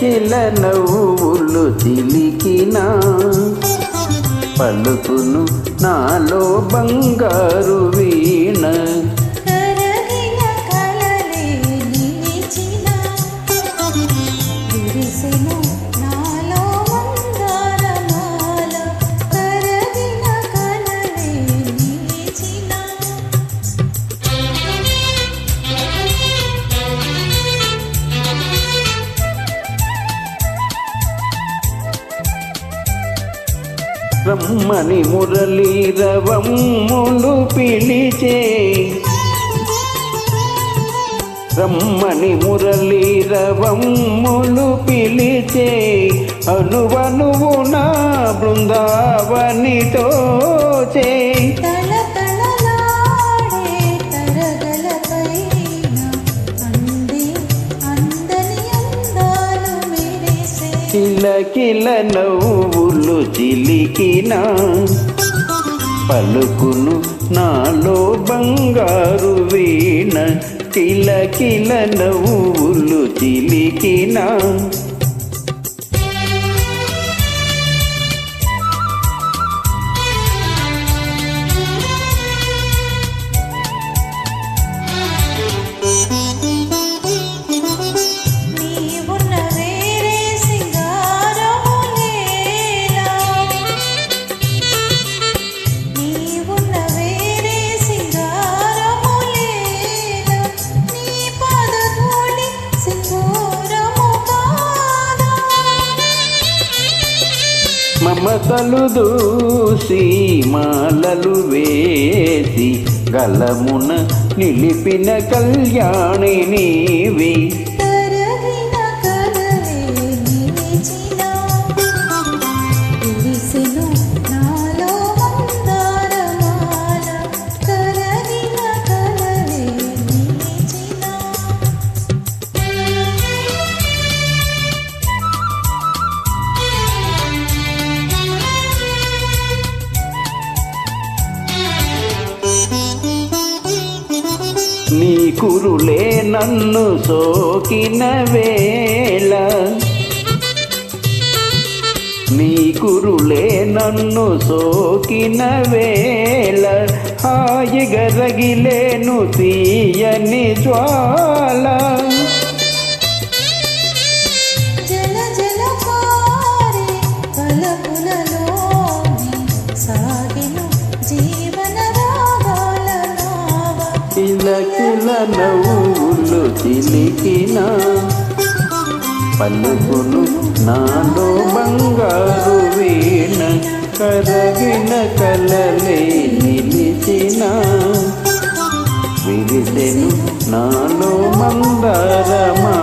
కిల నవ్వులు చిలికిన పలుకును నాలో బంగారు వీణ. కరగిన రమ్మని మురళీరవమ్ములు పిలిచే. రమ్మని మురళీరవమ్ములు పిలిచే. అనువనువు నా బృందావనితో చే. కిలకిల నవ్వులు చిలికిన పలుకును నాలో బంగారు వీణ కిలకిల నవ్వులు చిలికినా మమతలు దూసి మాలలు వేసి గలమున నిలిపిన కళ్యాణి నీవి. నీ కురులే నన్ను సోకిన వేళ. నీ కురులే నన్ను సోకిన వేళ. హాయిగా రగిలేను తీయని జ్వాలా. వేల నవ్వులు చిలికిన పలుకును నాలో బంగారు వీణ కరగిన కలలే నిలిచిన. విరిసెను నాలో మందారమా